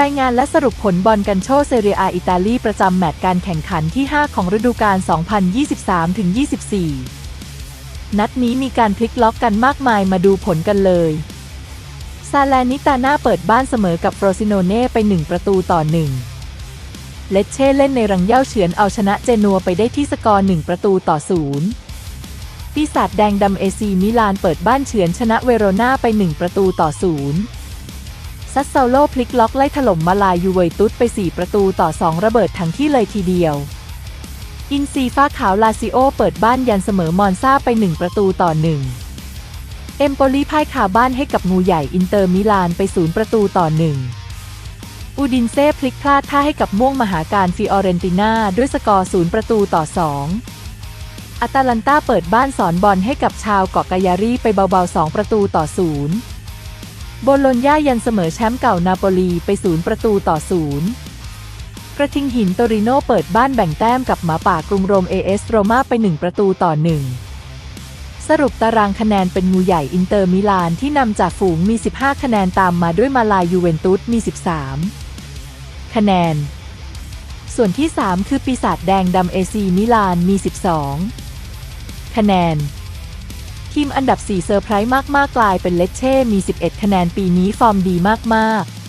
รายงานและสรุปผลบอลกันโชเซเรียอาอิตาลีประจำแมตช์การแข่งขันที่ 5 ของฤดูกาล 2023-24 นัดนี้มีการพลิกล็อกกันมากมายมาดูผลกันเลย ซาลนิตาน่าเปิดบ้านเสมอกับโฟรซิโนเน่ไป 1 ประตูต่อ 1 เลเช่เล่นในรังเย่าเฉือนเอาชนะเจนัวไปได้ที่สกอร์ 1 ประตูต่อ 0 ปีศาจแดงดำเอซีมิลานเปิดบ้านเฉือนชนะเวโรนาไป 1 ประตูต่อ 0 ซัสเซาโลพลิกล็อกไล่ถล่มมาลายยูเวตุสไป 4 ประตูต่อ 2 ระเบิดทั้งที่เลยทีเดียว อินซีฟ้าขาวลาซิโอเปิดบ้านยันเสมอมอนซาไป 1 ประตูต่อ 1 เอมโปลีพ่ายคาบ้านให้กับงูใหญ่อินเตอร์มิลานไป 0 ประตูต่อ 1 อูดินเซ่พลิกพลาดท่าให้กับม่วงมหาการฟิออเรนติน่าด้วยสกอร์ 0 ประตูต่อ 2อาตาลันตาเปิดบ้านสอนบอลให้กับชาวเกาะกายารีไปเบาๆ 2 ประตูต่อ 0 โบโลญญายันเสมอแชมป์เก่านาโปลีไป0ประตูต่อ0กระทิงหินโตริโนเปิดบ้านแบ่งแต้มกับหมาป่ากรุงโรมเอเอสโรมาไป 1 ประตูต่อ 1 สรุปตารางคะแนนเป็นงูใหญ่อินเตอร์มิลานที่นำจากฝูงมี 15 คะแนนตามมาด้วยมาลายยูเวนตุสมี 13 คะแนน ส่วนที่ 3 คือปีศาจแดงดำเอซีมิลานมี 12 คะแนน ทีมอันดับ 4 เซอร์ไพรส์มาก ๆ กลายเป็นเลเช่มี 11 คะแนนปีนี้ฟอร์มดีมาก ๆ